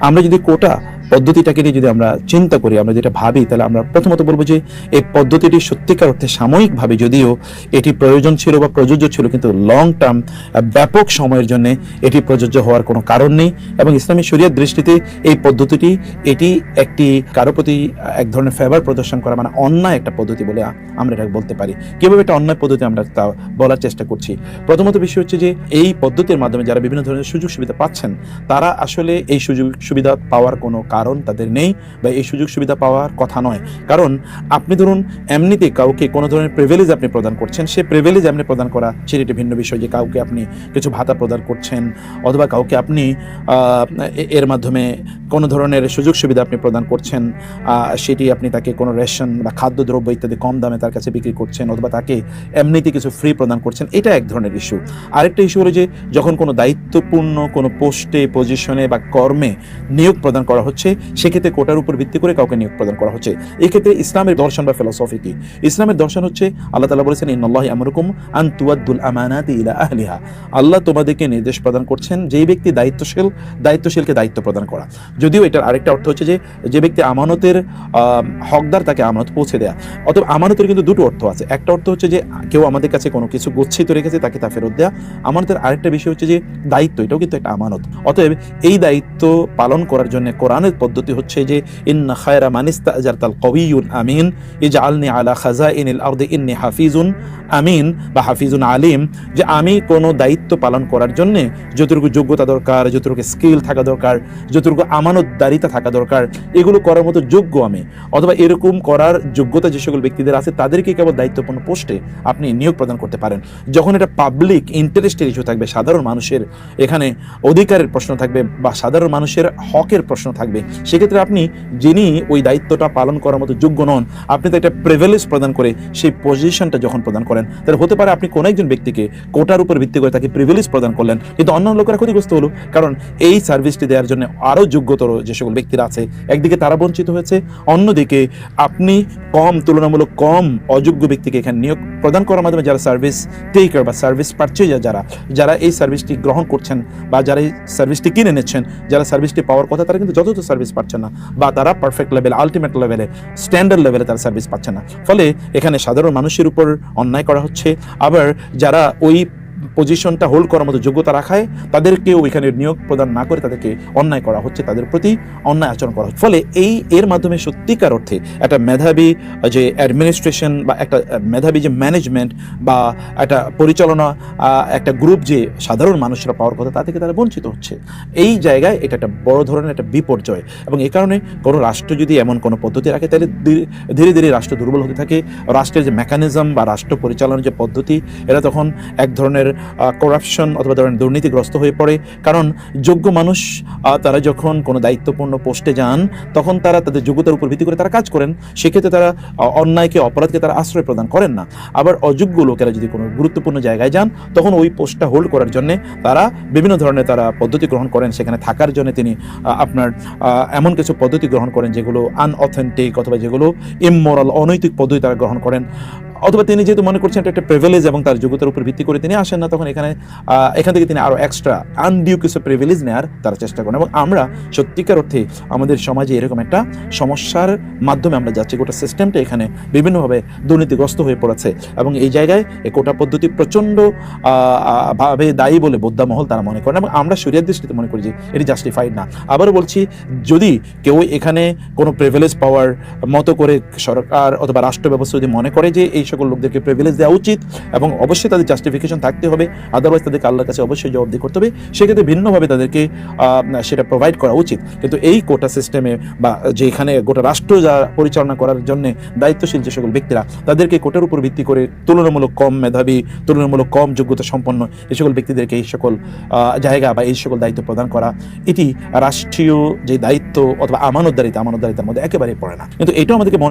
আমরা যদি কোটা পদ্ধতিটাকে নিয়ে যদি আমরা চিন্তা করি, আমরা যেটা ভাবি, তাহলে আমরা প্রথমত বলব যে এই পদ্ধতিটি সত্যিকার অর্থে সাময়িকভাবে যদিও এটি প্রয়োজন ছিল বা প্রযোজ্য ছিল, কিন্তু লং টার্ম ব্যাপক সময়ের জন্য এটি প্রযোজ্য হওয়ার কোনো কারণ নেই এবং ইসলামী শরিয়ার দৃষ্টিতে এই পদ্ধতিটি, এটি একটি কারও প্রতি এক ধরনের ফেভার প্রদর্শন করা মানে অন্যায় একটা পদ্ধতি বলে আমরা এটা বলতে পারি। কীভাবে এটা অন্যায় পদ্ধতি আমরা তা বলার চেষ্টা করছি? প্রথমত বিষয় হচ্ছে যে এই পদ্ধতির মাধ্যমে যারা বিভিন্ন ধরনের সুযোগ সুবিধা পাচ্ছেন, তারা আসলে এই সুযোগ সুবিধা পাওয়ার কোনো কারণ তাদের নেই বা এই সুযোগ সুবিধা পাওয়ার কথা নয়। কারণ আপনি ধরুন, এমনিতে কাউকে কোনো ধরনের প্রিভিলেজ আপনি প্রদান করছেন, সে প্রিভিলেজ আপনি প্রদান করা সেটি একটি ভিন্ন বিষয় যে কাউকে আপনি কিছু ভাতা প্রদান করছেন অথবা কাউকে আপনি এর মাধ্যমে কোনো ধরনের সুযোগ সুবিধা আপনি প্রদান করছেন সেটি আপনি তাকে কোনো রেশন বা খাদ্যদ্রব্য ইত্যাদি কম দামে তার কাছে বিক্রি করছেন অথবা তাকে এমনিতে কিছু ফ্রি প্রদান করছেন, এটা এক ধরনের ইস্যু আরেকটা ইস্যু হলো যে যখন কোনো দায়িত্বপূর্ণ কোনো পোস্টে পজিশনে বা কর্মে নিয়োগ প্রদান করা হচ্ছে সেক্ষেত্রে কোটার উপর ভিত্তি করে কাউকে নিয়োগ প্রদান করা হচ্ছে। এক্ষেত্রে ইসলামের দর্শন বা ফিলসফি কি? ইসলামের দর্শন হচ্ছে, আল্লাহ তালা বলেছেন ইন্নআল্লাহ আমরুকুম আন তুয়াদ্দুল আমানাতি ইলা আহলিহা। আল্লাহ তোমাদেরকে নির্দেশ প্রদান করছেন, যেই ব্যক্তি দায়িত্বশীল, দায়িত্বশীলকে দায়িত্ব প্রদান করা। যদিও এটার আরেকটা অর্থ হচ্ছে যে যে ব্যক্তি আমানতের হকদার তাকে আমানত পৌঁছে দেয়া। অতএব আমানতের কিন্তু দুটো অর্থ আছে। একটা অর্থ হচ্ছে যে, কেউ আমাদের কাছে কোনো কিছু গচ্ছিত রেখেছে, তাকে তা ফেরত দেয়া। আমানতের আরেকটা বিষয় হচ্ছে যে, দায়িত্ব, এটাও কিন্তু একটা আমানত। অতএব এই দায়িত্ব পালন করার জন্য কোরআনের পদ্ধতি হচ্ছে যে, ইন্না খায়রা মানিস্তা আজার তাল কবিউন আমিন, ইজআলনি আলা খাজা ইনিল আরদি ইন্নি হাফিজুন আমিন বা হাফিজুন আলিম, যে আমি কোনো দায়িত্ব পালন করার জন্য যতটুকু যোগ্যতা দরকার, যতটুকু স্কিল থাকা দরকার, যতটুকু আমানতদারিতা থাকা দরকার, এগুলো করার মতো যোগ্য আমি। অথবা এরকম করার যোগ্যতা যে সকল ব্যক্তিদের আছে, তাদেরকে কেবল দায়িত্বপূর্ণ পোস্টে আপনি নিয়োগ প্রদান করতে পারেন। যখন এটা পাবলিক ইন্টারেস্টের ইস্যু থাকবে, সাধারণ মানুষের এখানে অধিকারের প্রশ্ন থাকবে, বা সাধারণ মানুষের হকের প্রশ্ন থাকবে সেক্ষেত্রে আপনি যিনি ওই দায়িত্বটা পালন করার মতো যোগ্য নন, আপনি তো একটা প্রিভিলেজ প্রদান করে সেই পজিশনটা যখন প্রদান করেন, তাহলে হতে পারে আপনি কোনো একজন ব্যক্তিকে কোটার উপর ভিত্তি করে তাকে প্রিভিলেজ প্রদান করলেন, কিন্তু অন্যান্য লোকেরা ক্ষতিগ্রস্ত হলো। কারণ এই সার্ভিসটি দেওয়ার জন্য আরও যোগ্যতর যে সকল ব্যক্তিরা আছে, একদিকে তারা বঞ্চিত হয়েছে, অন্যদিকে আপনি কম, তুলনামূলক কম অযোগ্য ব্যক্তিকে এখানে নিয়োগ প্রদান করার মাধ্যমে যারা সার্ভিস টেকার বা সার্ভিস পারচেজার যারা যারা এই সার্ভিসটি গ্রহণ করছেন বা যারা এই সার্ভিসটি কিনে নিচ্ছেন, যারা সার্ভিসটি পাওয়ার কথা, তারা কিন্তু যথাযথ পাচ্ছেন না, বা তারা পারফেক্ট লেভেল আলটিমেট লেভেলে স্ট্যান্ডার্ড লেভেলে তারা সার্ভিস পাচ্ছে না। ফলে এখানে সাধারণ মানুষের উপর অন্যায় করা হচ্ছে। আবার যারা ওই পজিশনটা হোল্ড করার মতো যোগ্যতা রাখায় তাদেরকেও এখানে নিয়োগ প্রদান না করে তাদেরকে অন্যায় করা হচ্ছে, তাদের প্রতি অন্যায় আচরণ করা হচ্ছে। ফলে এই, এর মাধ্যমে সত্যিকার অর্থে একটা মেধাবী যে অ্যাডমিনিস্ট্রেশন বা একটা মেধাবী যে ম্যানেজমেন্ট বা একটা পরিচালনা একটা গ্রুপ যে সাধারণ মানুষরা পাওয়ার কথা, তা থেকে তারা বঞ্চিত হচ্ছে। এই জায়গায় এটা একটা বড় ধরনের একটা বিপর্যয় এবং এই কারণে কোনো রাষ্ট্র যদি এমন কোনো পদ্ধতি রাখে, তাহলে ধীরে ধীরে রাষ্ট্র দুর্বল হতে থাকে। রাষ্ট্রের যে মেকানিজম বা রাষ্ট্র পরিচালনার যে পদ্ধতি এটা তখন এক ধরনের করাপশন অথবা ধরনের দুর্নীতিগ্রস্ত হয়ে পড়ে। কারণ যোগ্য মানুষ তারা যখন কোনো দায়িত্বপূর্ণ পোস্টে যান, তখন তারা তাদের যোগ্যতার উপর ভিত্তি করে তারা কাজ করেন। সেক্ষেত্রে তারা অন্যায়কে, অপরাধকে তারা আশ্রয় প্রদান করেন না। আবার অযোগ্য লোকেরা যদি কোনো গুরুত্বপূর্ণ জায়গায় যান, তখন ওই পোস্টটা হোল্ড করার জন্য তারা বিভিন্ন ধরনের তারা পদ্ধতি গ্রহণ করেন। সেখানে থাকার জন্য তিনি আপনার এমন কিছু পদ্ধতি গ্রহণ করেন যেগুলো আনঅথেন্টিক অথবা যেগুলো ইমমোরাল অনৈতিক পদ্ধতি তারা গ্রহণ করেন। অথবা তিনি যেহেতু মনে করছেন এটা একটা প্রিভিলেজ এবং তার যোগ্যতার উপর ভিত্তি করে তিনি আসেন না, তখন এখানে এখান থেকে তিনি আরও এক্সট্রা আনডিউ কিছু প্রিভিলেজ নেওয়ার তারা চেষ্টা করেন। এবং আমরা সত্যিকার অর্থে আমাদের সমাজে এরকম একটা সমস্যার মাধ্যমে আমরা যাচ্ছি। গোটা সিস্টেমটা এখানে বিভিন্নভাবে দুর্নীতিগ্রস্ত হয়ে পড়েছে। এবং এই জায়গায় এই কোটা পদ্ধতি প্রচণ্ড ভাবে দায়ী বলে বোদ্ধামহল তারা মনে করেন। এবং আমরা শরীর দৃষ্টিতে মনে করি যে এটি জাস্টিফাইড না। আবারও বলছি, যদি কেউ এখানে কোনো প্রিভিলেজ পাওয়ার মতো করে সরকার অথবা রাষ্ট্র ব্যবস্থা যদি মনে করে যে এই সকল লোকদেরকে প্রিভিলেজ দেওয়া উচিত এবং অবশ্যই তাদের জাস্টিফিকেশন থাকতে হবে। আদারওয়াইজ তাদেরকে আল্লাহর কাছে অবশ্যই জবাবদি করতে হবে। সেক্ষেত্রে ভিন্নভাবে তাদেরকে সেটা প্রোভাইড করা উচিত। কিন্তু এই কোটা সিস্টেমে বা যেখানে গোটা রাষ্ট্র যা পরিচালনা করার জন্য দায়িত্বশীল যে সকল ব্যক্তিরা, তাদেরকে কোটার উপর ভিত্তি করে তুলনামূলক কম মেধাবী, তুলনামূলক কম যোগ্যতা সম্পন্ন এই সকল ব্যক্তিদেরকে এই সকল জায়গা বা এই সকল দায়িত্ব প্রদান করা, এটি রাষ্ট্রীয় যে দায়িত্ব অথবা আমানতদারিতা, আমানতদারিতার মধ্যে একেবারেই পড়ে না। কিন্তু এটাও আমাদেরকে